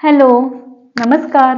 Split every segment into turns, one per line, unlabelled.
Hello नमस्कार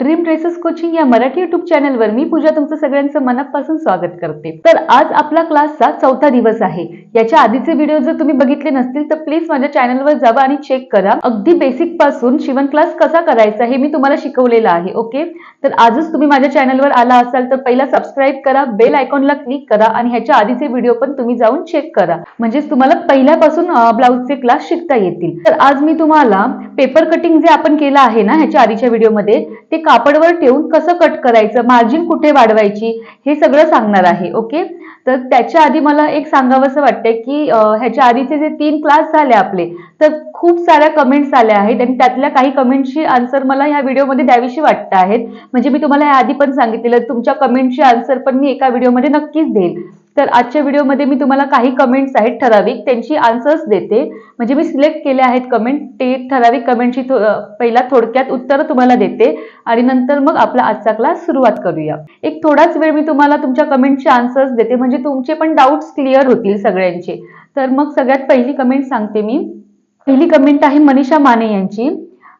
dream dresses coaching या Marathi YouTube चॅनलवर मी पूजा तुमचं सगळ्यांचं मनापासून स्वागत करते. तर आज आपला क्लासचा चौथा दिवस आहे. याच्या आधीचे व्हिडिओ जर तुम्ही बघितले नसतील तर प्लीज माझ्या चॅनलवर जावा आणि चेक करा. अगदी बेसिकपासून शिवण क्लास कसा करायचा हे मी तुम्हाला शिकवलेलं आहे ओके तर आजच तुम्ही माझ्या चॅनलवर आला असाल तर पहिला सबस्क्राईब करा बेल आयकॉनला क्लिक करा आणि ह्याच्या आधीचे व्हिडिओ पण तुम्ही जाऊन चेक करा. म्हणजेच तुम्हाला पहिल्यापासून ब्लाऊजचे क्लास शिकता येतील. तर आज मी तुम्हाला पेपर कटिंग जे आपण केलं आहे ना ह्याच्या आधीच्या व्हिडिओमध्ये ते कापडवर ठेवून कसं कट करायचं? मार्जिन कुठे वाढवायची? हे सगळं सांगणार आहे ओके तर त्याच्या आधी मला एक सांगावंसं वाटतंय की ह्याच्या आधीचे जे तीन क्लास झाले आपले तर खूप साऱ्या कमेंट्स आल्या आहेत आणि त्यातल्या काही कमेंटची आन्सर मला ह्या व्हिडिओमध्ये द्यावीशी वाटत आहेत. म्हणजे मी तुम्हाला या आधी पण सांगितलेलं तुमच्या कमेंटची आन्सर पण मी एका व्हिडिओमध्ये नक्कीच देईल. तर आजच्या व्हिडिओमध्ये मी तुम्हाला काही कमेंट्स आहेत ठराविक त्यांची आन्सर्स देते. म्हणजे मी सिलेक्ट केले आहेत कमेंट ते ठराविक कमेंटची थो- पहिला थोडक्यात उत्तरं तुम्हाला देते. आणि नंतर मग आपला आजचा क्लास सुरुवात करूया. एक थोडाच वेळ मी तुम्हाला तुमच्या कमेंटचे आन्सर्स देते. म्हणजे तुमचे पण डाऊट्स क्लिअर होतील सगळ्यांचे. तर मग सगळ्यात पहिली कमेंट सांगते मी. पहिली कमेंट आहे मनीषा माने यांची.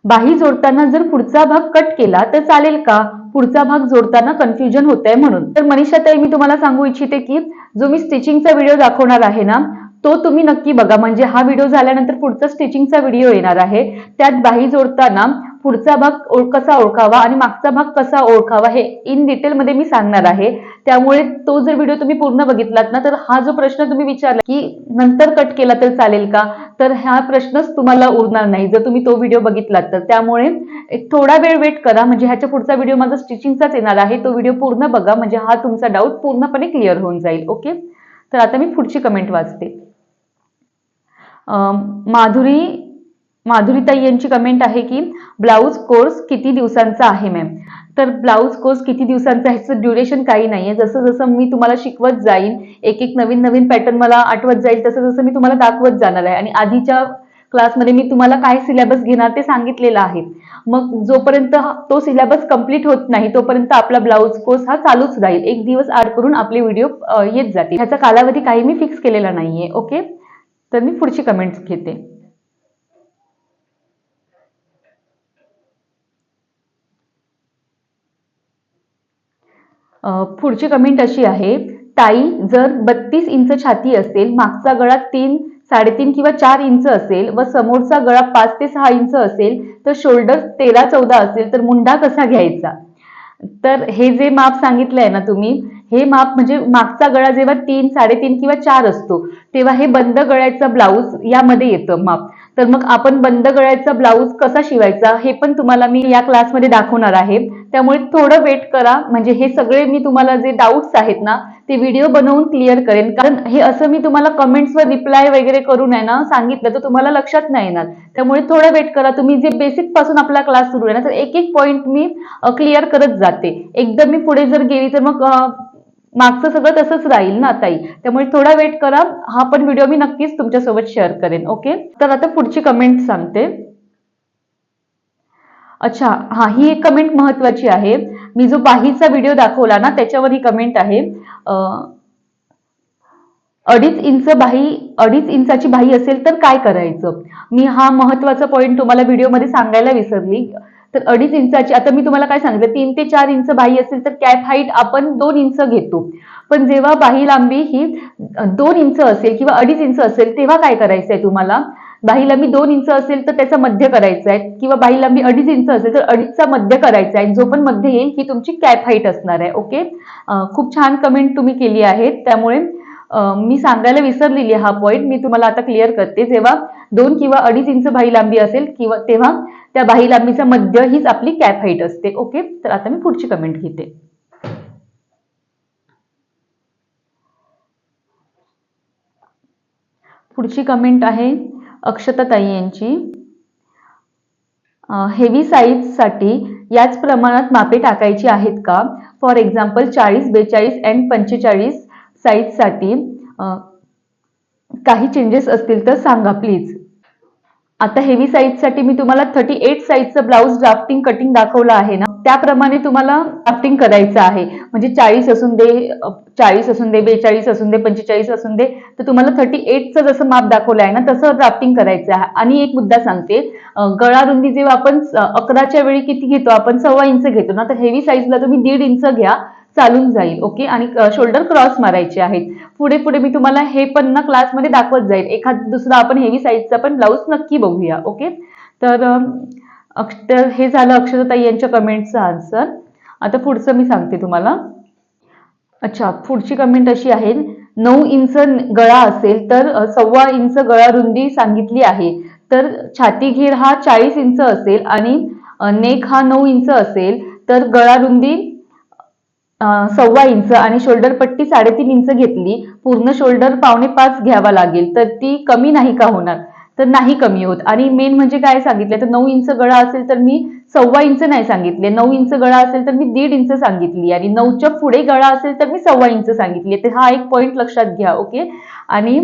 बाही जोडताना जर पुढचा भाग कट केला तर चालेल का? पुढचा भाग जोडताना कन्फ्युजन होत आहे म्हणून. तर मनीषा ताई मी तुम्हाला सांगू इच्छिते की जो मी स्टिचिंगचा व्हिडिओ दाखवणार आहे ना तो तुम्ही नक्की बघा. म्हणजे हा व्हिडिओ झाल्यानंतर पुढचा स्टिचिंगचा व्हिडिओ येणार आहे. त्यात बाही जोडताना पुढचा भाग कसा ओळखावा आणि मागचा भाग कसा ओळखावा हे इन डिटेलमध्ये मी सांगणार आहे. त्यामुळे तो जर व्हिडिओ तुम्ही पूर्ण बघितलात ना तर हा जो प्रश्न तुम्ही विचारला की नंतर कट केला तर चालेल का? तर हा प्रश्नच तुम्हाला उरणार नाही. जर तुम्ही तो व्हिडिओ बघितलात तर. त्यामुळे एक थोडा वेळ वेट करा. म्हणजे ह्याच्या पुढचा व्हिडिओ माझा स्टिचिंगचाच येणार आहे. तो व्हिडिओ पूर्ण बघा. म्हणजे हा तुमचा डाऊट पूर्णपणे क्लिअर होऊन जाईल. ओके तर आता मी पुढची कमेंट वाचते. माधुरी माधुरीताई यांची कमेंट आहे की ब्लाऊज कोर्स किती दिवसांचा आहे मॅम तर ब्लाऊज कोर्स किती दिवसांचा ह्याचं ड्युरेशन काही नाहीये. जसं जसं मी तुम्हाला शिकवत जाईन एक एक नवीन नवीन पॅटर्न मला आठवत जाईल तसं जसं मी तुम्हाला दाखवत जाणार आहे. आणि आधीच्या क्लासमध्ये मी तुम्हाला काय सिलेबस घेणार ते सांगितलेलं आहे. मग जोपर्यंत तो सिलेबस कंप्लीट होत नाही तोपर्यंत आपला ब्लाऊज कोर्स हा चालूच राहील. एक दिवस आड करून आपले व्हिडिओ येत जातील. ह्याचा कालावधी काही मी फिक्स केलेला नाहीये ओके तर मी पुढची कमेंट्स घेते. पुढची कमेंट अशी आहे ताई जर बत्तीस इंच छाती असेल मागचा गळा तीन साडेतीन किंवा चार इंच असेल व समोरचा गळा पाच ते सहा इंच असेल तर शोल्डर तेरा चौदा असेल तर मुंडा कसा घ्यायचा? तर हे जे माप सांगितलंय ना तुम्ही हे माप म्हणजे मागचा गळा जेव्हा तीन साडेतीन किंवा चार असतो तेव्हा हे बंद गळ्याचा ब्लाऊज यामध्ये येतं माप. तर मग आपण बंद गळ्याचा ब्लाऊज कसा शिवायचा हे पण तुम्हाला मी या क्लासमध्ये दाखवणार आहे. त्यामुळे थोडं वेट करा. म्हणजे हे सगळे मी तुम्हाला जे डाऊट्स आहेत ना ते व्हिडिओ बनवून क्लिअर करेन. कारण हे असं मी तुम्हाला कमेंट्सवर रिप्लाय वगैरे करून आहे ना सांगितलं तर तुम्हाला लक्षात नाही येणार. त्यामुळे थोडं वेट करा. तुम्ही जे बेसिकपासून आपला क्लास सुरू आहे ना तर एक एक पॉईंट मी क्लिअर करत जाते. एकदम मी पुढे जर गेली तर मग मागचं सगळं तसंच राहील ना ताई? त्यामुळे थोडा वेट करा. हा पण व्हिडिओ मी नक्कीच तुमच्यासोबत शेअर करेन ओके तर आता पुढची कमेंट सांगते. अच्छा हा ही एक कमेंट महत्वाची आहे. मी जो बाहीचा व्हिडिओ दाखवला ना त्याच्यावर ही कमेंट आहे. अडीच इंच बाही अडीच इंचाची बाही असेल तर काय करायचं? मी हा महत्त्वाचा पॉईंट तुम्हाला व्हिडिओमध्ये सांगायला विसरली. तर अडीच इंचाची आता मी तुम्हाला काय सांगितलं तीन ते चार इंच बाही असेल तर कॅप हाईट आपण दोन इंच घेतो. पण जेव्हा बाही लांबी ही दोन इंच असेल किंवा अडीच इंच असेल तेव्हा काय करायचं आहे तुम्हाला? बाही लांबी दोन इंच असेल तर त्याचा मध्य करायचा आहे किंवा बाही लांबी अडीच इंच असेल तर अडीचचा मध्य करायचा आहे जो पण मध्य येईल ही तुमची कॅप हाईट असणार आहे ओके? खूप छान कमेंट तुम्ही केली आहे त्यामुळे मी सांगायला विसरलेली हा पॉईंट मी तुम्हाला आता क्लिअर करते. जेव्हा दोन किंवा अडीच इंच बाही लांबी असेल किंवा तेव्हा त्या बाही लांबीचा मध्य हीच आपली कॅप हाईट असते. ओके? तर आता मी पुढची कमेंट घेते. पुढची कमेंट आहे अक्षताताई यांची. हेवी साईजसाठी याच प्रमाणात मापे टाकायची आहेत का? फॉर एक्झाम्पल चाळीस बेचाळीस अँड पंचेचाळीस साईजसाठी काही चेंजेस असतील तर सांगा प्लीज आता हेवी साईजसाठी मी तुम्हाला थर्टी एट साईजचं ब्लाऊज ड्राफ्टिंग कटिंग दाखवलं आहे ना? त्याप्रमाणे तुम्हाला ड्राफ्टिंग करायचं आहे. म्हणजे चाळीस असून दे चाळीस असून दे बेचाळीस असून दे पंचेचाळीस असून दे तर तुम्हाला थर्टी एटचं जसं माप दाखवलं आहे ना तसं ड्राफ्टिंग करायचं आहे. आणि एक मुद्दा सांगते गळा रुंदी जेव्हा आपण अकराच्या वेळी किती घेतो आपण सव्वा इंच घेतो ना तर हेवी साईजला तुम्ही दीड इंच घ्या. चालून जाईल ओके? आणि शोल्डर क्रॉस मारायचे आहेत. पुढे पुढे मी तुम्हाला हे पण ना क्लासमध्ये दाखवत जाईल. एखाद दुसरा आपण हेवी साईजचा पण ब्लाऊज नक्की बघूया ओके? तर अक्षर अक्ष तर हे झालं अक्षरताई यांच्या कमेंटचं आन्सर आता पुढचं मी सांगते तुम्हाला. अच्छा पुढची कमेंट अशी आहे नऊ इंच गळा असेल तर सव्वा इंच गळा रुंदी सांगितली आहे. तर छाती घेर हा चाळीस इंच असेल आणि नेक हा नऊ इंच असेल तर गळा रुंदी सव्वा इंच आणि शोल्डर पट्टी साडेतीन इंच घेतली. पूर्ण शोल्डर पावणे पाच घ्यावा लागेल. तर ती कमी नाही का होणार? तर नाही कमी होत. आणि मेन म्हणजे काय सांगितलं तर नऊ इंच गळा असेल तर मी सव्वा इंच नाही सांगितले. नऊ इंच गळा असेल तर मी दीड इंच सांगितली. आणि नऊच्या पुढे गळा असेल तर मी सव्वा इंच सांगितली. तर हा एक पॉईंट लक्षात घ्या ओके आणि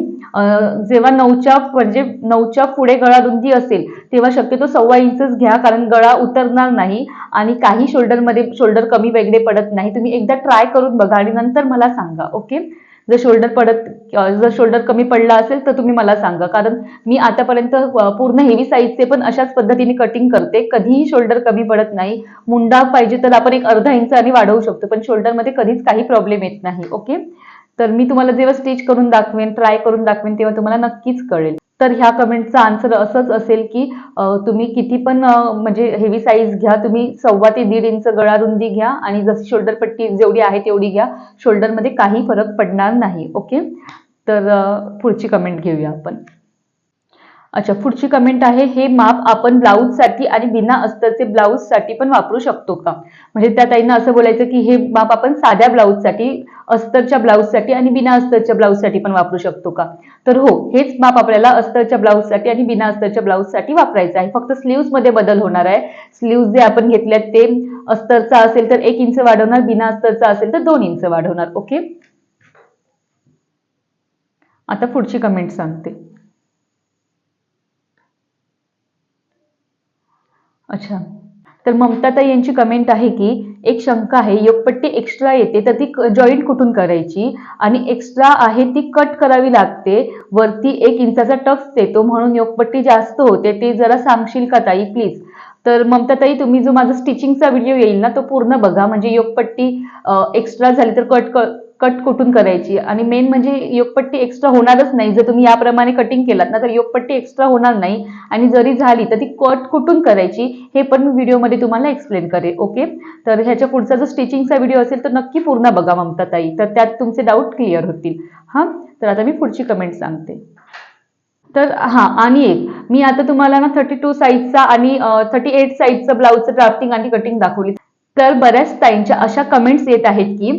जेव्हा नऊच्या म्हणजे नऊच्या पुढे गळा रुंदी असेल तेव्हा शक्यतो सव्वा इंचच घ्या कारण गळा उतरणार नाही आणि काही शोल्डरमध्ये शोल्डर कमी वेगळे पडत नाही. तुम्ही एकदा ट्राय करून बघा आणि नंतर मला सांगा ओके जर शोल्डर पडत जर शोल्डर कमी पडला असेल तर तुम्ही मला सांगा. कारण मी आतापर्यंत पूर्ण हेवी साईजचे पण अशाच पद्धतीने कटिंग करते. कधीही शोल्डर कमी पडत नाही. मुंडा पाहिजे तर आपण एक अर्धा इंच आणि वाढवू शकतो पण शोल्डरमध्ये कधीच काही प्रॉब्लेम येत नाही. ओके? तर मी तुम्हाला जेव्हा स्टिच करून दाखवेन ट्राय करून दाखवेन तेव्हा तुम्हाला नक्कीच कळेल. तर ह्या कमेंटचा आन्सर असंच असेल की तुम्ही किती पण म्हणजे हेवी साईज घ्या तुम्ही सव्वा ते दीड इंच गळा रुंदी घ्या आणि जशी शोल्डर पट्टी जेवढी आहे तेवढी घ्या. शोल्डरमध्ये काही फरक पडणार नाही ओके? तर पुढची कमेंट घेऊया आपण. अच्छा पुढची कमेंट आहे हे माप आपण ब्लाऊजसाठी आणि बिना अस्तरचे ब्लाऊजसाठी पण वापरू शकतो का? म्हणजे त्या ताईंना असं बोलायचं की हे माप आपण साध्या ब्लाऊजसाठी अस्तरच्या ब्लाऊजसाठी आणि बिना अस्तरच्या ब्लाऊजसाठी पण वापरू शकतो का? तर हो हेच माप आपल्याला अस्तरच्या ब्लाऊजसाठी आणि बिना अस्तरच्या ब्लाऊजसाठी वापरायचं आहे. फक्त स्लीव्समध्ये बदल होणार आहे. स्लीव्ज जे आपण घेतल्यात ते अस्तरचा असेल तर एक इंच वाढवणार बिना अस्तरचा असेल तर दोन इंच वाढवणार. ओके आता पुढची कमेंट सांगते. अच्छा. तर ममताताई यांची कमेंट आहे की एक शंका आहे योगपट्टी एक्स्ट्रा येते तर ती जॉईंट कुठून करायची? आणि एक्स्ट्रा आहे ती कट करावी लागते. वरती एक इंचाचा टफ देतो म्हणून योगपट्टी जास्त होते. ते जरा सांगशील का ताई प्लीज तर ममताताई तुम्ही जो माझा स्टिचिंगचा व्हिडिओ येईल ना तो पूर्ण बघा. म्हणजे योगपट्टी एक्स्ट्रा झाली तर कट कट कुठून करायची? आणि मेन म्हणजे योगपट्टी एक्स्ट्रा होणारच नाही. जर तुम्ही याप्रमाणे कटिंग केलात ना तर योगपट्टी एक्स्ट्रा होणार नाही. आणि जरी झाली तर ती कट कुठून करायची हे पण मी व्हिडिओमध्ये तुम्हाला एक्सप्लेन करेल ओके तर ह्याच्या पुढचा जो स्टिचिंगचा व्हिडिओ असेल तर नक्की पूर्ण बघा ममता ताई. तर त्यात तुमचे डाऊट क्लिअर होतील. हां? तर आता मी पुढची कमेंट सांगते. तर हां आणि एक. मी आता तुम्हाला ना थर्टी टू साईजचा आणि थर्टी एट साईजचा ब्लाऊजचं ड्राफ्टिंग आणि कटिंग दाखवली. तर बऱ्याच ताईंच्या अशा कमेंट्स येत आहेत की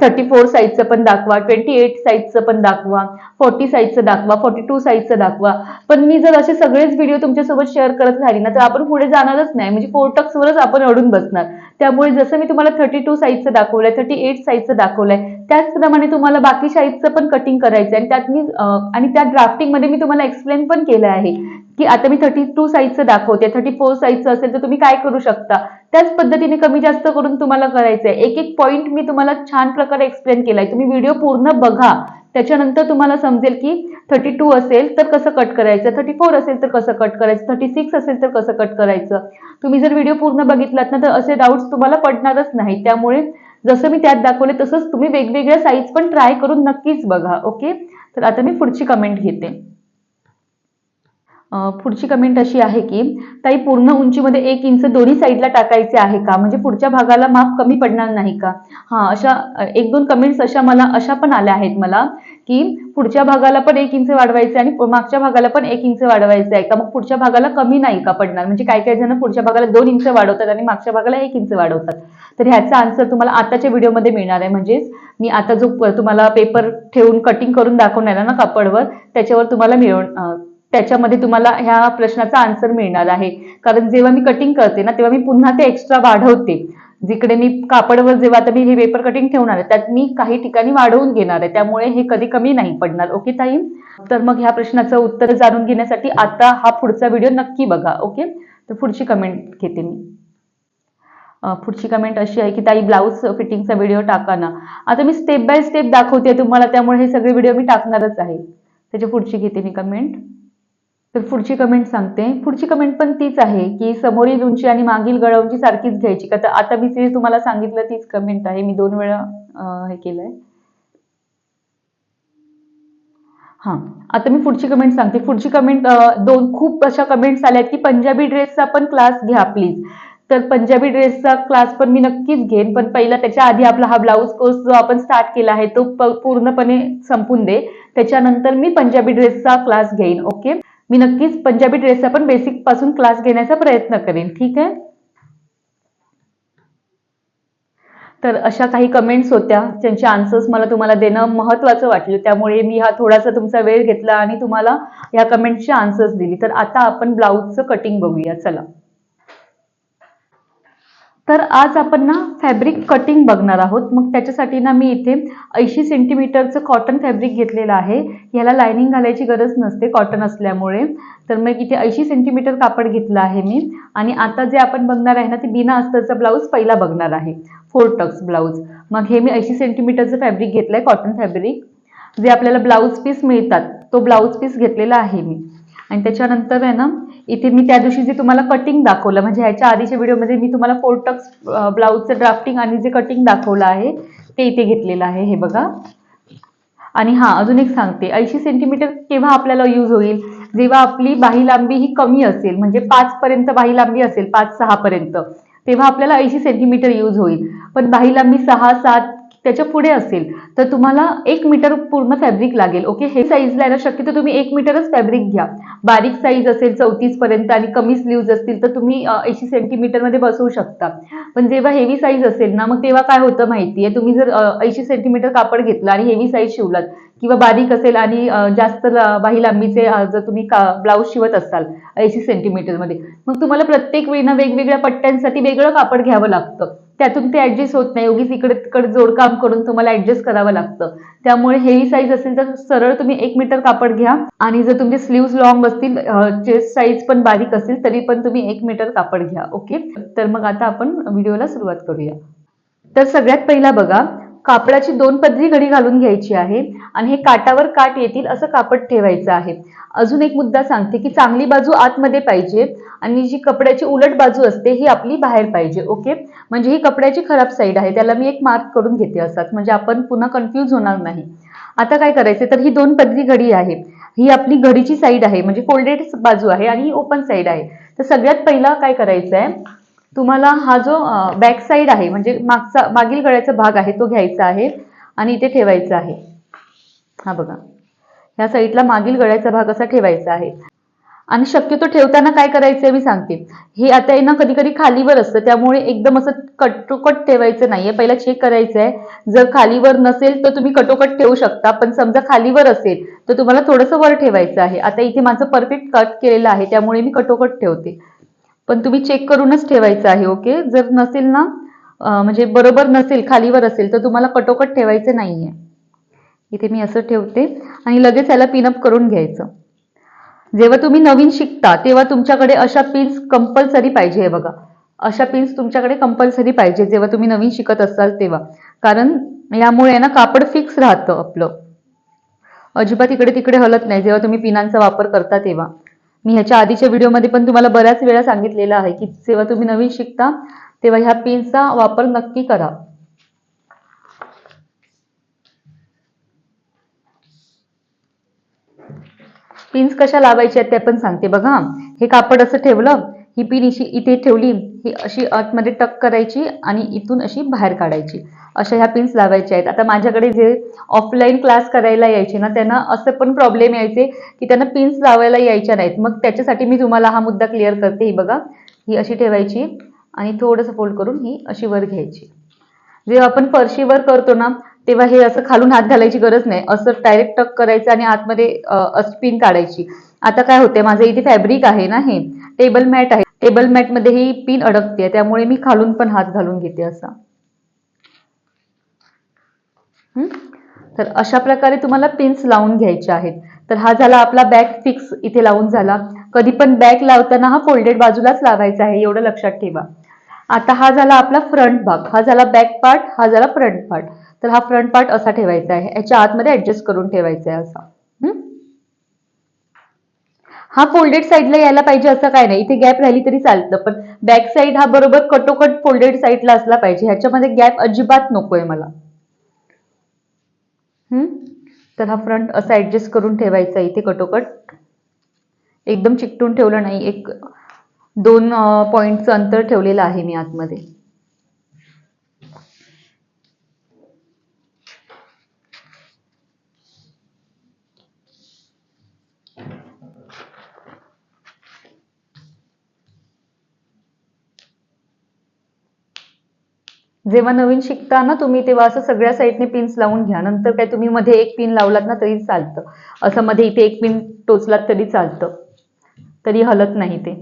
थर्टी फोर साईजचं पण दाखवा ट्वेंटी एट साईजचं पण दाखवा फोर्टी साईजचं दाखवा फोर्टी टू साईजचं दाखवा. पण मी जर असे सगळेच व्हिडिओ तुमच्यासोबत शेअर करत राहिली ना तर आपण पुढे जाणारच नाही. म्हणजे फोर्टक्सवरच आपण अडून बसणार. त्यामुळे जसं मी तुम्हाला थर्टी टू साईजचं दाखवलंय थर्टी एट साईजचं दाखवलंय त्याचप्रमाणे तुम्हाला बाकी साईजचं पण कटिंग करायचं आणि त्यात मी आणि त्या ड्राफ्टिंगमध्ये मी तुम्हाला एक्सप्लेन पण केलं आहे की आता मी थर्टी टू साईजचं दाखवते. थर्टी फोर साईजचं असेल तर तुम्ही काय करू शकता? त्याच पद्धतीने कमी जास्त करून तुम्हाला करायचं आहे एक एक पॉईंट मी तुम्हाला छान प्रकारे एक्सप्लेन केला आहे तुम्ही व्हिडिओ पूर्ण बघा. त्याच्यानंतर तुम्हाला समजेल की थर्टी टू असेल तर कसं कट करायचं? थर्टी फोर असेल तर कसं कट करायचं? थर्टी सिक्स असेल तर कसं कट करायचं? तुम्ही जर व्हिडिओ पूर्ण बघितलात ना तर असे डाऊट्स तुम्हाला पडणारच नाही त्यामुळे जसं मी त्यात दाखवले तसंच तुम्ही वेगवेगळ्या साईज पण ट्राय करून नक्कीच बघा ओके तर आता मी पुढची कमेंट घेते. पुढची कमेंट अशी आहे की ताई पूर्ण उंचीमध्ये एक इंच दोन्ही साईडला टाकायचे आहे का? म्हणजे पुढच्या भागाला माप कमी पडणार नाही का? हा अशा एक दोन कमेंट्स अशा मला अशा पण आल्या आहेत मला की पुढच्या भागाला पण एक इंच वाढवायचे आणि मागच्या भागाला पण एक इंच वाढवायचं आहे का? मग पुढच्या भागाला कमी नाही का पडणार? म्हणजे काही काही जण पुढच्या भागाला दोन इंच वाढवतात आणि मागच्या भागाला एक इंच वाढवतात. तर ह्याचा आन्सर तुम्हाला आताच्या व्हिडिओमध्ये मिळणार आहे. म्हणजेच मी आता जो तुम्हाला पेपर ठेवून कटिंग करून दाखवणार ना कापडवर त्याच्यावर तुम्हाला मिळवून त्याच्यामध्ये तुम्हाला ह्या प्रश्नाचा आन्सर मिळणार आहे. कारण जेव्हा मी कटिंग करते ना तेव्हा मी पुन्हा ते एक्स्ट्रा वाढवते. जिकडे मी कापडवर जेव्हा आता मी हे पेपर कटिंग ठेवणार आहे त्यात मी काही ठिकाणी वाढवून घेणार आहे. त्यामुळे हे कधी कमी नाही पडणार. ओके ताई? तर मग ह्या प्रश्नाचं उत्तर जाणून घेण्यासाठी आता हा पुढचा व्हिडिओ नक्की बघा. ओके तर पुढची कमेंट घेते मी. पुढची कमेंट अशी आहे की ताई ब्लाऊज फिटिंगचा व्हिडिओ टाका ना. आता मी स्टेप बाय स्टेप दाखवते तुम्हाला त्यामुळे हे सगळे व्हिडिओ मी टाकणारच आहे. त्याच्या पुढची घेते मी कमेंट तर पुढची कमेंट सांगते. पुढची कमेंट पण तीच आहे की समोरील उंची आणि मागील गळा उंची सारखीच घ्यायची. का तर आता मी जे तुम्हाला सांगितलं तीच कमेंट आहे. मी दोन वेळा हे केलंय. हां. आता मी पुढची कमेंट सांगते. पुढची कमेंट दोन खूप अशा कमेंट्स आल्या आहेत की पंजाबी ड्रेसचा पण क्लास घ्या प्लीज तर पंजाबी ड्रेसचा क्लास पण मी नक्कीच घेईन पण पहिला त्याच्या आधी आपला हा ब्लाऊज कोर्स जो आपण स्टार्ट केला आहे तो पूर्णपणे संपून दे. त्याच्यानंतर मी पंजाबी ड्रेसचा क्लास घेईन ओके मी नक्कीच पंजाबी ड्रेसचा पण बेसिकपासून क्लास घेण्याचा प्रयत्न करेन ठीक आहे? तर अशा काही कमेंट्स होत्या ज्यांचे आन्सर्स मला तुम्हाला देणं महत्त्वाचं वाटलं त्यामुळे मी हा थोडासा तुमचा वेळ घेतला आणि तुम्हाला या कमेंटचे आन्सर्स दिली. तर आता आपण ब्लाऊजचं कटिंग बघूया चला. तर आज आपण ना फॅब्रिक कटिंग बघणार आहोत. मग त्याच्यासाठी ना मी इथे ऐंशी सेंटीमीटरचं कॉटन फॅब्रिक घेतलेलं आहे. याला लायनिंग घालायची गरज नसते कॉटन असल्यामुळे. तर मग इथे ऐंशी सेंटीमीटर कापड घेतलं आहे मी. आणि आता जे आपण बघणार आहे ना ते बिना अस्तरचा ब्लाऊज पहिला बघणार आहे. फोर टक्स ब्लाऊज मग हे मी ऐंशी सेंटीमीटरचं फॅब्रिक घेतलंय कॉटन फॅब्रिक जे आपल्याला ब्लाऊज पीस मिळतात तो ब्लाऊज पीस घेतलेला आहे मी. आणि त्याच्यानंतर आहे ना इथे मी त्या दिवशी जे तुम्हाला कटिंग दाखवलं म्हणजे ह्याच्या आधीच्या व्हिडिओमध्ये मी तुम्हाला फोर्टक्स ब्लाऊजचं ड्राफ्टिंग आणि जे कटिंग दाखवलं आहे ते इथे घेतलेलं आहे हे बघा. आणि हा अजून एक सांगते. ऐंशी सेंटीमीटर केव्हा आपल्याला यूज होईल? जेव्हा आपली बाही लांबी ही कमी असेल म्हणजे पाचपर्यंत बाही लांबी असेल पाच सहापर्यंत तेव्हा आपल्याला ऐंशी सेंटीमीटर यूज होईल. पण बाही लांबी सहा सात त्याच्या पुढे असेल तर तुम्हाला एक मीटर पूर्ण फॅब्रिक लागेल ओके हे साईजला लायला शक्यतो तुम्ही एक मीटरच फॅब्रिक घ्या. बारीक साईज असेल चौतीस पर्यंत आणि कमी स्लीव्ज असतील तर तुम्ही ऐंशी सेंटीमीटरमध्ये बसवू शकता. पण जेव्हा हेवी साईज असेल ना मग तेव्हा काय होतं माहिती आहे तुम्ही जर ऐंशी सेंटीमीटर कापड घेतलं आणि हेवी साईज शिवलात किंवा बारीक असेल आणि जास्त बाही लांबीचे जर तुम्ही का ब्लाऊज शिवत असाल ऐंशी सेंटीमीटरमध्ये मग तुम्हाला प्रत्येक वेळी ना वेगवेगळ्या पट्ट्यांसाठी वेगळं कापड घ्यावं लागतं. त्यातून ते ऍडजस्ट होत नाही. उगीच इकडे तिकडे जोडकाम करून तुम्हाला ऍडजस्ट करावं लागतं. त्यामुळे हेवी साईज असेल तर सरळ तुम्ही एक मीटर कापड घ्या. आणि जर तुमचे स्लीव्ज लॉंग असतील चेस्ट साईज पण बारीक असेल तरी पण तुम्ही एक मीटर कापड घ्या. ओके तर मग आता आपण व्हिडिओला सुरुवात करूया. तर सगळ्यात पहिला बघा कापडाची दोन पदरी घडी घालून घ्यायची आहे आणि हे काटावर काट येतील असं कापड ठेवायचं आहे. अजून एक मुद्दा सांगते की चांगली बाजू आतमध्ये पाहिजे. आणि जी कपड्याची उलट बाजू असते ही आपली बाहेर पाहिजे ओके? म्हणजे ही कपड्याची खराब साईड आहे त्याला मी एक मार्क करून घेते असाच. म्हणजे आपण पुन्हा कन्फ्यूज होणार नाही. आता काय करायचं तर ही दोन पदरी घडी आहे ही आपली घडीची साईड आहे म्हणजे फोल्डेड बाजू आहे आणि ही ओपन साईड आहे. तर सगळ्यात पहिला काय करायचं आहे तुम्हाला हा जो बॅक साईड आहे म्हणजे मागचा मागील गळ्याचा भाग आहे तो घ्यायचा आहे आणि इथे ठेवायचा आहे. हा बघा. ह्या साईडला मागील गळ्याचा भाग असा ठेवायचा आहे. आणि शक्यतो ठेवताना काय करायचं मी सांगते. हे आता आहे ना कधी कधी खालीवर असतं. त्यामुळे एकदम असं कटोकट ठेवायचं नाहीये. पहिला चेक करायचं आहे जर खालीवर नसेल तर तुम्ही कटोकट ठेवू शकता. पण समजा खालीवर असेल तर तुम्हाला थोडंसं वर ठेवायचं आहे. आता इथे माझं परफेक्ट कट केलेलं आहे. त्यामुळे मी कटोकट ठेवते. पण तुम्ही चेक करूनच ठेवायचं आहे ओके जर नसेल ना म्हणजे बरोबर नसेल खालीवर असेल तर तुम्हाला कटोकट ठेवायचं नाहीये. इथे मी असं ठेवते. आणि लगेच याला पिनअप करून घ्यायचं. जेव्हा तुम्ही नवीन शिकता तेव्हा तुमच्याकडे अशा पिन्स कंपल्सरी पाहिजे हे बघा. अशा पिन्स तुमच्याकडे कंपल्सरी पाहिजे जेव्हा तुम्ही नवीन शिकत असाल तेव्हा. कारण यामुळे ना कापड फिक्स राहतं आपलं. अजिबात इकडे तिकडे हलत नाही जेव्हा तुम्ही पिनांचा वापर करता तेव्हा. मी ह्याच्या आधीच्या व्हिडिओमध्ये पण तुम्हाला बऱ्याच वेळा सांगितलेलं आहे की जेव्हा तुम्ही नवीन शिकता तेव्हा ह्या पिनचा वापर नक्की करा. पिन्स कशा लावायच्या आहेत ते पण सांगते. बघा हे कापड असं ठेवलं ही पिन अशी इथे ठेवली ही अशी आतमध्ये टक करायची आणि इथून अशी बाहेर काढायची. अशा ह्या पिन्स लावायच्या आहेत. आता माझ्याकडे जे ऑफलाईन क्लास करायला यायचे ना त्यांना असं पण प्रॉब्लेम यायचे की त्यांना पिन्स लावायला यायच्या नाहीत. मग त्याच्यासाठी मी तुम्हाला हा मुद्दा क्लिअर करते. ही बघा ही अशी ठेवायची आणि थोडंसं फोल्ड करून ही अशी वर घ्यायची. जेव्हा आपण फरशीवर करतो ना तेव्हा हे असं खालून हात घालायची गरज नाही. असं डायरेक्ट टक करायचं आणि आतमध्ये पिन काढायची. आता काय होते माझं इथे फॅब्रिक आहे ना हे टेबल मॅट आहे. टेबल मॅटमध्ये ही पिन अडकते त्यामुळे मी खालून पण हात घालून घेते असा. तर अशा प्रकारे तुम्हाला पिन्स लावून घ्यायचे आहेत. तर हा झाला आपला बॅग फिक्स इथे लावून झाला. कधी पण बॅग लावताना हा फोल्डेड बाजूलाच लावायचा आहे एवढं लक्षात ठेवा. आता हा झाला आपला फ्रंट भाग हा झाला बॅक पार्ट हा झाला फ्रंट पार्ट तर हा फ्रंट पार्ट असा ठेवायचा आहे. याच्या आतमध्ये ऍडजस्ट करून ठेवायचा आहे असा. हा? फोल्डेड साईडला यायला पाहिजे असं काय नाही. इथे गॅप राहिली तरी चालतं पण बॅक साईड हा बरोबर कटोकट फोल्डेड साईडला असला पाहिजे. ह्याच्यामध्ये गॅप अजिबात नकोय मला. हम्म? तर हा फ्रंट असा ऍडजस्ट करून ठेवायचा इथे कटोकट. एकदम चिकटून ठेवलं नाही. एक दोन पॉईंटचं अंतर ठेवलेलं आहे मी आतमध्ये. जेव्हा नवीन शिकता ना तुम्ही तेव्हा असं सगळ्या साईडने पिन्स लावून घ्या. नंतर काय तुम्ही मध्ये एक पिन लावलात ना तरी चालतं. असं मध्ये इथे एक पिन टोचलात तरी चालतं. तरी हलत नाही ते.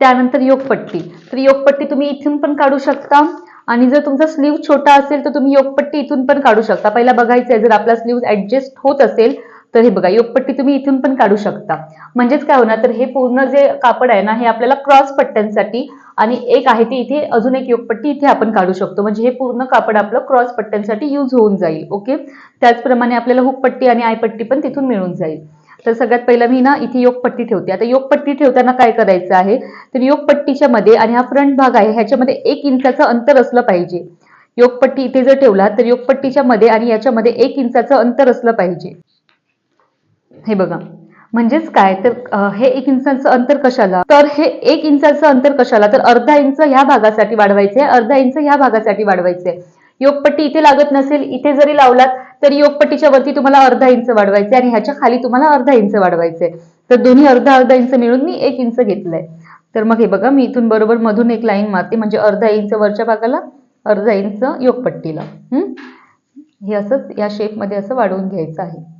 त्यानंतर योगपट्टी. तर योगपट्टी तुम्ही इथून पण काढू शकता. आणि जर तुमचा स्लीव छोटा असेल तर तुम्ही योगपट्टी इथून पण काढू शकता. पहिला बघायचं आहे जर आपला स्लीव ऍडजस्ट होत असेल तर हे बघा योगपट्टी तुम्ही इथून पण काढू शकता. म्हणजेच काय होणार तर हे पूर्ण जे कापड आहे ना हे आपल्याला क्रॉस पट्ट्यांसाठी आणि एक आहे ती इथे अजून एक योगपट्टी इथे आपण काढू शकतो. म्हणजे हे पूर्ण कापड आपलं क्रॉस पट्ट्यांसाठी यूज होऊन जाईल ओके त्याचप्रमाणे आपल्याला हुकपट्टी आणि आयपट्टी पण तिथून मिळून जाईल. तर सगळ्यात पहिला मी ना इथे योगपट्टी ठेवते. आता योगपट्टी ठेवताना काय करायचं आहे? तर योगपट्टीच्या मध्ये आणि हा फ्रंट भाग आहे ह्याच्यामध्ये एक इंचाचं अंतर असलं पाहिजे. योगपट्टी इथे जर ठेवला तर योगपट्टीच्या मध्ये आणि याच्यामध्ये एक इंचाचं अंतर असलं पाहिजे. हे बघा. म्हणजेच काय? तर हे एक इंचाचं अंतर कशाला? तर हे एक इंचाचं अंतर कशाला? तर अर्धा इंच ह्या भागासाठी वाढवायचे अर्धा इंच ह्या भागासाठी वाढवायचे. योगपट्टी इथे लागत नसेल इथे जरी लावलात तरी योगपट्टीच्या वरती तुम्हाला अर्धा इंच वाढवायचे आणि ह्याच्या खाली तुम्हाला अर्धा इंच वाढवायचे. तर दोन्ही अर्धा अर्धा इंच मिळून मी एक इंच घेतलंय. तर मग हे बघा मी इथून बरोबर मधून एक लाईन मारते म्हणजे अर्धा इंच वरच्या भागाला अर्धा इंच योगपट्टीला. हे? असंच या शेपमध्ये असं वाढवून घ्यायचं आहे.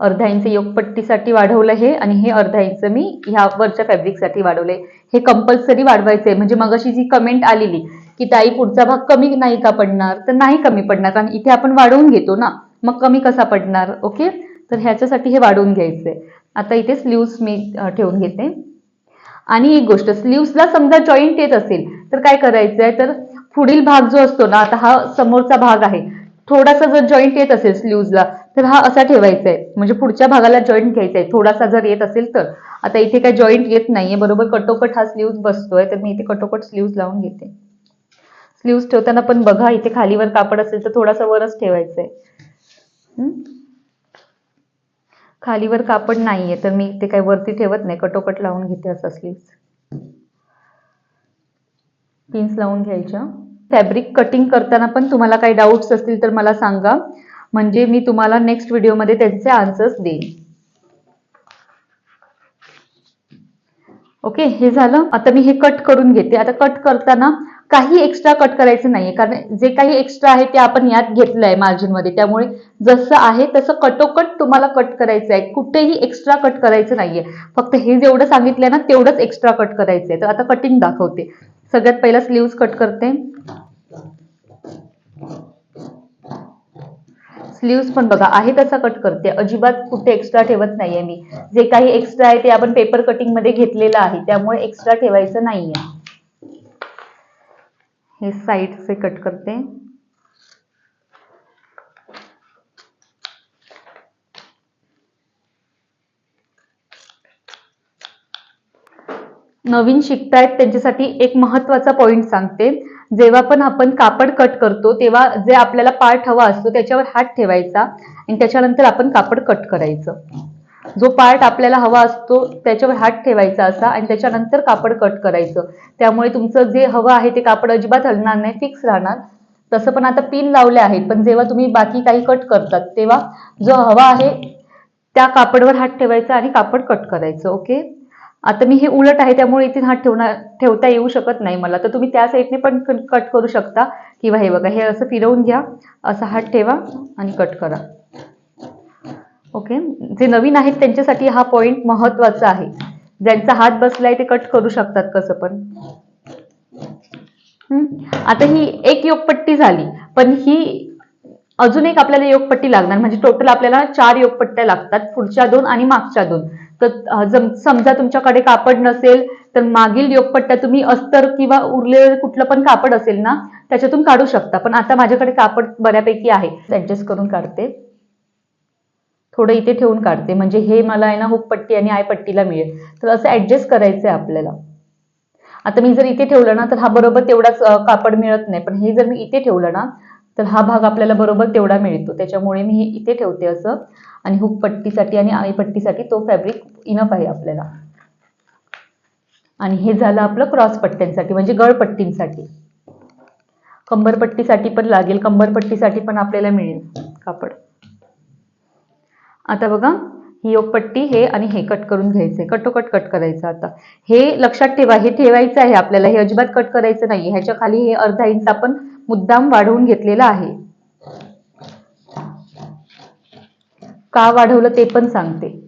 अर्धा इंच योगपट्टीसाठी वाढवलं हे आणि हे अर्धा इंच मी ह्या वरच्या फॅब्रिकसाठी वाढवले हे कंपल्सरी वाढवायचंय. म्हणजे मग अशी जी कमेंट आलेली की ताई पुढचा भाग कमी नाही का पडणार? तर नाही कमी पडणार कारण इथे आपण वाढवून घेतो ना. मग कमी कसा पडणार? ओके तर ह्याच्यासाठी हे वाढवून घ्यायचंय. आता इथे स्लीव्स मी ठेवून घेते. आणि एक गोष्ट स्लीव्सला समजा जॉईंट येत असेल तर काय करायचंय? तर पुढील भाग जो असतो ना आता हा समोरचा भाग आहे. थोडासा जर जॉईंट येत असेल स्लीव्सला तर हा असा ठेवायचा आहे म्हणजे पुढच्या भागाला जॉईंट घ्यायचा आहे थोडासा जर येत असेल तर. आता इथे काय जॉईंट येत नाहीये. बरोबर कटोकट हा स्लीव्स बसतोय. तर मी इथे कटोकट स्लीव्ज लावून घेते. स्लीव्ज ठेवताना पण बघा इथे खालीवर कापड असेल तर थोडासा वरच ठेवायचा आहे खालीवर कापड नाहीये. तर मी इथे काही वरती ठेवत नाही. कटोकट लावून घेते असा स्लीव्ज पिन्स लावून घ्यायच्या. फॅब्रिक कटिंग करताना पण तुम्हाला काही डाऊट्स असतील तर मला सांगा. म्हणजे मी तुम्हाला नेक्स्ट व्हिडिओमध्ये त्यांचे आन्सर्स देईन. ओके हे झालं. आता मी हे कट करून घेते. आता कट करताना काही एक्स्ट्रा कट करायचं नाहीये. कारण जे काही एक्स्ट्रा आहे ते आपण यात घेतलं आहे मार्जिनमध्ये त्यामुळे जसं आहे तसं कटोकट तुम्हाला कट करायचं आहे कुठेही एक्स्ट्रा कट करायचं नाहीये. फक्त हे जेवढं सांगितलंय ना तेवढंच एक्स्ट्रा कट करायचंय. तर आता कटिंग दाखवते. सगळ्यात पहिला स्लीव्ज कट करते. स्लीव्स पण बघा आहे तसा कट करते. अजिबात कुठे एक्स्ट्रा ठेवत नाहीये मी. जे काही एक्स्ट्रा आहे ते आपण पेपर कटिंगमध्ये घेतलेलं आहे. त्यामुळे एक्स्ट्रा ठेवायचं नाहीये. हे साईडचे कट करते. नवीन शिकतायत त्यांच्यासाठी एक महत्त्वाचा पॉइंट सांगते. जेव्हा पण आपण कापड कट करतो तेव्हा जे आपल्याला पार्ट हवा असतो त्याच्यावर हात ठेवायचा आणि त्याच्यानंतर आपण कापड कट करायचं. जो पार्ट आपल्याला हवा असतो त्याच्यावर हात ठेवायचा असा आणि त्याच्यानंतर कापड कट करायचं. त्यामुळे तुमचं जे हवं आहे ते कापड अजिबात हलणार नाही फिक्स राहणार. तसं पण आता पिन लावले आहेत पण जेव्हा तुम्ही बाकी काही कट करतात तेव्हा जो हवा आहे त्या कापडवर हात ठेवायचा आणि कापड कट करायचं ओके आता मी हे उलट आहे त्यामुळे इथे हात ठेवणार ठेवता येऊ शकत नाही मला. तर तुम्ही त्या साईडने पण कट करू शकता. किंवा हे बघा हे असं फिरवून घ्या. असा हात ठेवा आणि कट करा. ओके जे नवीन आहेत त्यांच्यासाठी हा पॉईंट महत्त्वाचा आहे. ज्यांचा हात बसलाय ते कट करू शकतात कसं पण. हम्म. आता ही एक योगपट्टी झाली. पण ही अजून एक आपल्याला योगपट्टी लागणार. म्हणजे टोटल आपल्याला चार योगपट्ट्या लागतात. पुढच्या दोन आणि मागच्या दोन. तर जम- समजा तुमच्याकडे कापड नसेल तर मागील योगपट्ट्या तुम्ही अस्तर किंवा उरलेलं कुठलं पण कापड असेल ना त्याच्यातून काढू शकता. पण आता माझ्याकडे कापड बऱ्यापैकी आहे. ऍडजस्ट करून काढते. थोडं इथे ठेवून काढते. म्हणजे हे मला आहे ना हुकपट्टी आणि आयपट्टीला मिळेल. तर असं ऍडजस्ट करायचं आहे आपल्याला. आता मी जर इथे ठेवलं ना तर हा बरोबर तेवढाच कापड मिळत नाही. पण हे जर मी इथे ठेवलं ना तर हा भाग आपल्याला बरोबर तेवढा मिळतो. त्याच्यामुळे मी हे इथे ठेवते असं. आणि हुक पट्टीसाठी आणि आईपट्टीसाठी तो फॅब्रिक इनफ आहे आपल्याला. आणि हे झालं आपलं क्रॉस पट्ट्यांसाठी म्हणजे गळपट्टींसाठी कंबरपट्टीसाठी पण लागेल कंबरपट्टीसाठी पण आपल्याला मिळेल कापड. आता बघा ही योगपट्टी हे आणि हे कट करून घ्यायचंय. कटोकट कट करायचं आता. हे लक्षात ठेवा हे ठेवायचं आहे आपल्याला. हे अजिबात कट करायचं नाही ह्याच्या खाली हे अर्धा इंच आपण मुद्दाम वाढवून घेतलेला आहे. का वाढवलं ते पण सांगते.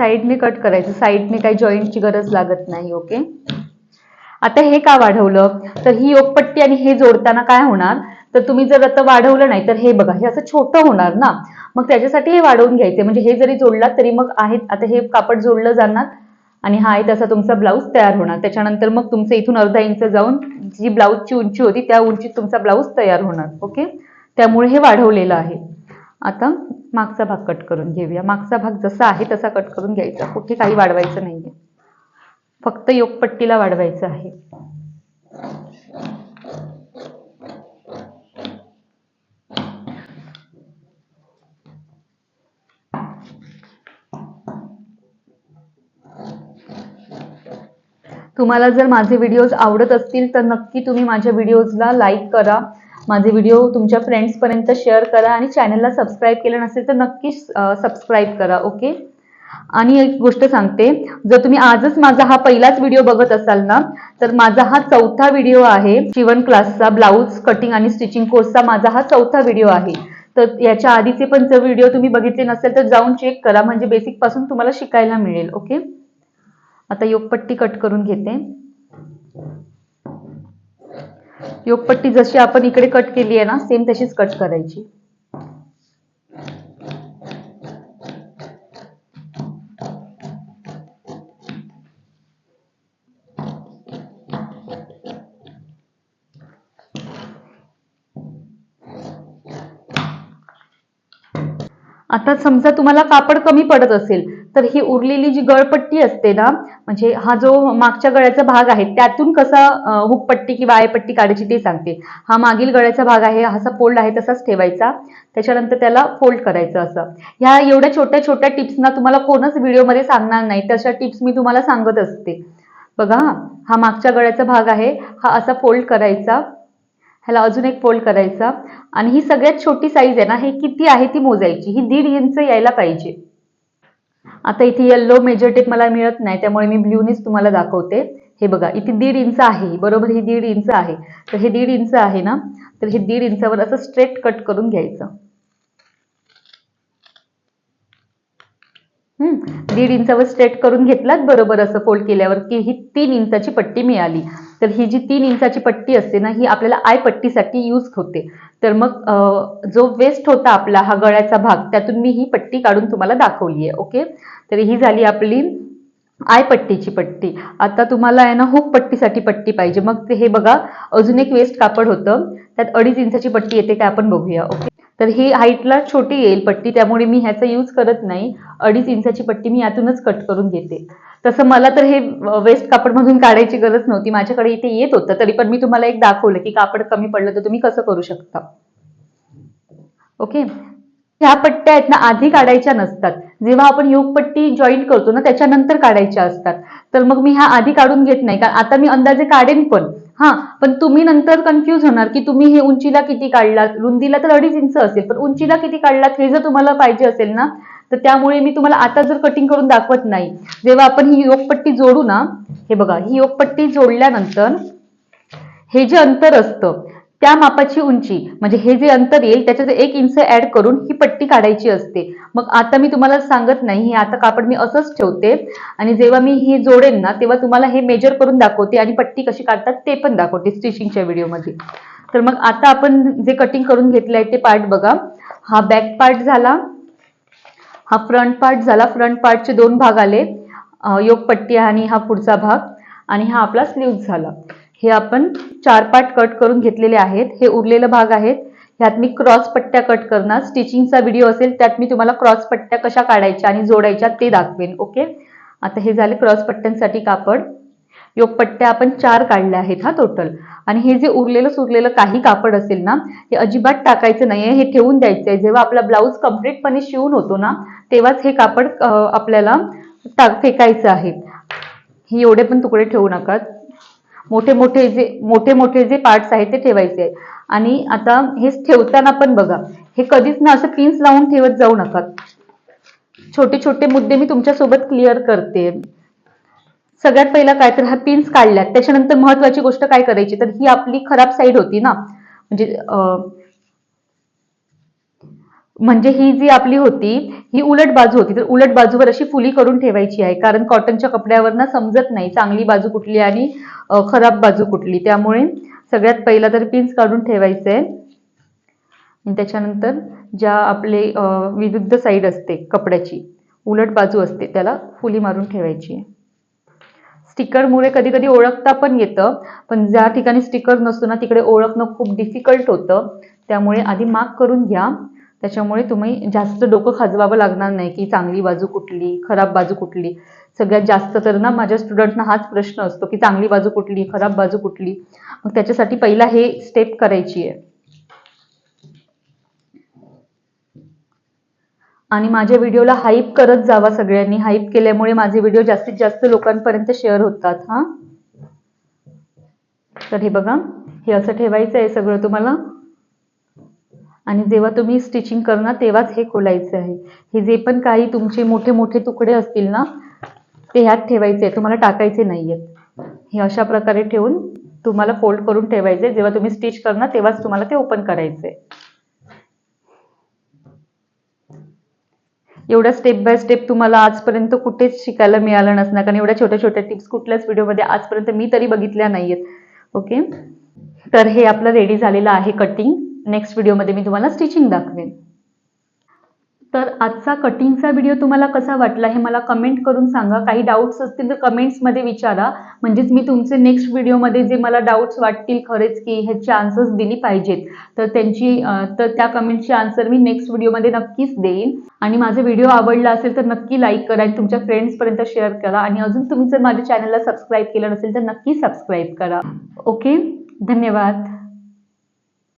साईडने कट करायचं. साईडने काही जॉईंटची गरज लागत नाही ओके आता हे का वाढवलं? तर ही योगपट्टी आणि हे जोडताना काय होणार? तर तुम्ही जर आता वाढवलं नाही तर हे बघा हे असं छोटं होणार ना? मग त्याच्यासाठी हे वाढवून घ्यायचे. म्हणजे हे जरी जोडला तरी मग आहेत आता हे कापड जोडलं जाणार आणि हा आहे तसा तुमचा ब्लाऊज तयार होणार. त्याच्यानंतर मग तुमचं इथून अर्धा इंच जाऊन जी ब्लाऊजची उंची होती त्या उंचीत तुमचा ब्लाऊज तयार होणार ओके त्यामुळे हे वाढवलेलं आहे. आता मागचा भाग कट करून घेऊया. मागचा भाग जसा आहे तसा कट करून घ्यायचा. कुठे काही वाढवायचं नाहीये. फक्त योगपट्टीला वाढवायचं आहे. तुम्हाला जर माझे व्हिडिओज आवडत असतील तर नक्की तुम्ही माझ्या व्हिडिओजला लाईक करा. माझे व्हिडिओ तुमच्या फ्रेंड्सपर्यंत शेअर करा आणि चॅनलला सबस्क्राईब केलं नसेल तर नक्कीच सबस्क्राईब करा ओके आणि एक गोष्ट सांगते जर तुम्ही आजच माझा हा पहिलाच व्हिडिओ बघत असाल ना तर माझा हा चौथा व्हिडिओ आहे शिवण क्लासचा ब्लाऊज कटिंग आणि स्टिचिंग कोर्सचा माझा हा चौथा व्हिडिओ आहे. तर याच्या आधीचे पण जर व्हिडिओ तुम्ही बघितले नसेल तर जाऊन चेक करा म्हणजे बेसिकपासून तुम्हाला शिकायला मिळेल ओके आता योगपट्टी कट करून घेते. योगपट्टी जशी आपण इकडे कट केली आहे ना सेम तशीच कट करायची. आता समजा तुम्हाला कापड कमी पडत असेल तर ही उरलेली जी गळपट्टी असते ना म्हणजे हा जो मागच्या गळ्याचा भाग आहे त्यातून कसा हुकपट्टी किंवा आयपट्टी काढायची ते सांगते. हा मागील गळ्याचा भाग आहे हा असा फोल्ड आहे तसाच ठेवायचा. त्याच्यानंतर त्याला फोल्ड करायचं असं. ह्या एवढ्या छोट्या छोट्या टिप्सना तुम्हाला कोणच व्हिडिओमध्ये सांगणार नाही. तशा टिप्स मी तुम्हाला सांगत असते. बघा हा हा मागच्या गळ्याचा भाग आहे हा असा फोल्ड करायचा. ह्याला अजून एक फोल्ड करायचा. आणि ही सगळ्यात छोटी साईज आहे ना हे किती आहे ती मोजायची. ही दीड इंच यायला पाहिजे. आता इथे येल्लो मेजर टेप मला मिळत नाही त्यामुळे मी ब्ल्यूनेच तुम्हाला दाखवते. हे बघा इथे दीड इंच आहे बरोबर ही दीड इंच आहे. तर हे दीड इंच आहे ना तर हे दीड इंचावर असं स्ट्रेट कट करून घ्यायचं. हम्म दीड इंचावर स्ट्रेट करून घेतलात बरोबर असं फोल्ड केल्यावर की ही तीन इंचाची पट्टी मिळाली. तर ही जी तीन इंचाची पट्टी असते ना ही आपल्याला आय पट्टीसाठी यूज होते. तर मग जो वेस्ट होता आपला हा गळ्याचा भाग त्यातून मी ही पट्टी काढून तुम्हाला दाखवली आहे ओके? तर ही झाली आपली आय पट्टीची पट्टी. आता तुम्हाला आहे ना हुक पट्टीसाठी पट्टी पाहिजे. मग ते हे बघा अजून एक वेस्ट कापड होतं. त्यात अडीच इंचाची पट्टी येते काय आपण बघूया ओके? तर ही हाईटला छोटी येईल पट्टी त्यामुळे मी ह्याचा यूज करत नाही. अडीच इंचाची पट्टी मी यातूनच कट करून घेते. तसं मला तर हे वेस्ट कापडमधून काढायची गरज नव्हती. माझ्याकडे इथे येत होतं तरी पण मी तुम्हाला एक दाखवलं की कापड कमी पडलं तर तुम्ही कसं करू शकता. ओके ह्या पट्ट्या आहेत ना आधी काढायच्या नसतात. जेव्हा आपण योगपट्टी जॉईंट करतो ना त्याच्यानंतर काढायच्या असतात. तर मग मी ह्या आधी काढून घेत नाही कारण आता मी अंदाजे काढेन पण. हा पण तुम्ही नंतर कन्फ्यूज होणार की तुम्ही हे उंचीला किती काढलात. रुंदीला तर अडीच इंच असेल पण उंचीला किती काढलात हे जर तुम्हाला पाहिजे असेल ना तर त्यामुळे मी तुम्हाला आता जर कटिंग करून दाखवत नाही जेव्हा आपण ही योगपट्टी जोडू ना हे बघा ही योगपट्टी जोडल्यानंतर हे जे अंतर असतं त्या मापाची उंची म्हणजे हे जे अंतर येईल त्याच्यात एक इंच ऍड करून ही पट्टी काढायची असते. मग आता मी तुम्हाला सांगत नाही हे आता कापड मी असंच ठेवते. आणि जेव्हा मी हे जोडेन ना तेव्हा तुम्हाला हे मेजर करून दाखवते आणि पट्टी कशी काढतात ते पण दाखवते स्टिचिंगच्या व्हिडिओमध्ये तर मग आता आपण जे कटिंग करून घेतलं आहे ते पार्ट बघा. हा बॅक पार्ट झाला. हा फ्रंट पार्ट झाला. फ्रंट पार्टचे दोन भाग आले. योग योगपट्टी आणि हा पुढचा भाग. आणि हा आपला स्लीव झाला. हे आपण चार पार्ट कट करून घेतलेले आहेत. हे उरलेलं भाग आहेत. ह्यात मी क्रॉस पट्ट्या कट करणार. स्टिचिंगचा व्हिडिओ असेल त्यात मी तुम्हाला क्रॉस पट्ट्या कशा काढायच्या आणि जोडायच्या ते दाखवेन ओके आता हे झाले क्रॉस पट्ट्यांसाठी कापड. योगपट्ट्या आपण चार काढल्या आहेत हा टोटल आणि हे जे उरलेलं सुरलेलं काही कापड असेल ना हे अजिबात टाकायचं नाहीये. हे ठेवून द्यायचं आहे जेव्हा आपला ब्लाऊज कम्प्लीटपणे शिवून होतो ना तेव्हाच हे कापड आपल्याला टाक फेकायचं आहे. हे एवढे पण तुकडे ठेवू नका. मोठे मोठे जे मोठे मोठे जे पार्ट्स आहेत ते ठेवायचे आहेत. आणि आता हे ठेवताना पण बघा हे कधीच ना असं पिन्स लावून ठेवत जाऊ नका. छोटे छोटे मुद्दे मी तुमच्यासोबत क्लिअर करते. सगळ्यात पहिला काय तर हा पिन्स काढल्यात. त्याच्यानंतर महत्वाची गोष्ट काय करायची? तर ही आपली खराब साईड होती ना. म्हणजे म्हणजे ही जी आपली होती ही उलट बाजू होती. तर उलट बाजूवर अशी फुली करून ठेवायची आहे. कारण कॉटनच्या कपड्यावर ना समजत नाही चांगली बाजू कुठली आणि खराब बाजू कुठली. त्यामुळे सगळ्यात पहिला तर पिन्स काढून ठेवायचे. आणि त्याच्यानंतर ज्या आपले विरुद्ध साईड असते कपड्याची उलट बाजू असते त्याला फुली मारून ठेवायची. आहे स्टिकरमुळे कधी कधी ओळखता पण येतं पण ज्या ठिकाणी स्टिकर नसतो ना तिकडे ओळखणं खूप डिफिकल्ट होतं. त्यामुळे आधी मार्क करून घ्या. त्याच्यामुळे तुम्ही जास्त डोकं खाजवावं लागणार नाही की चांगली बाजू कुठली खराब बाजू कुठली. सगळ्यात जास्त तर ना माझ्या स्टुडंटना हाच प्रश्न असतो की चांगली बाजू कुठली खराब बाजू कुठली. मग त्याच्यासाठी पहिला हे स्टेप करायची आहे. आणि माझ्या व्हिडिओला हाईप करत जावा सगळ्यांनी. हाईप केल्यामुळे माझे व्हिडिओ जास्तीत जास्त लोकांपर्यंत शेअर होतात हा? तर हे बघा हे असं ठेवायचं आहे सगळं तुम्हाला. आणि जेव्हा तुम्ही स्टिचिंग करणार तेव्हाच हे खोलायचं आहे. हे जे पण काही तुमचे मोठे मोठे तुकडे असतील ना ते ह्यात ठेवायचे आहे तुम्हाला टाकायचे नाहीयेत. हे अशा प्रकारे ठेवून तुम्हाला फोल्ड करून ठेवायचे जेव्हा तुम्ही स्टिच करणार तेव्हाच तुम्हाला ते ओपन करायचे एवढ्या स्टेप बाय स्टेप तुम्हाला आजपर्यंत कुठेच शिकायला मिळालं नसणार. कारण एवढ्या छोट्या छोट्या टिप्स कुठल्याच व्हिडिओमध्ये आजपर्यंत मी तरी बघितल्या नाहीयेत. ओके तर हे आपलं रेडी झालेलं आहे कटिंग नेक्स्ट व्हिडिओमध्ये मी तुम्हाला स्टिचिंग दाखवेन. तर आजचा कटिंगचा व्हिडिओ तुम्हाला कसा वाटला हे मला कमेंट करून सांगा. काही डाऊट्स असतील तर कमेंट्समध्ये विचारा. म्हणजेच मी तुमचे नेक्स्ट व्हिडिओमध्ये जे मला डाऊट्स वाटतील खरेच की ह्याची आन्सर्स दिली पाहिजेत तर त्यांची तर त्या कमेंटची आन्सर मी नेक्स्ट व्हिडिओमध्ये नक्कीच देईन. आणि माझा व्हिडिओ आवडला असेल तर नक्की लाईक करा आणि तुमच्या फ्रेंड्सपर्यंत शेअर करा. आणि अजून तुम्ही जर माझ्या चॅनलला सबस्क्राईब केलं नसेल तर नक्की सबस्क्राईब करा. ओके धन्यवाद.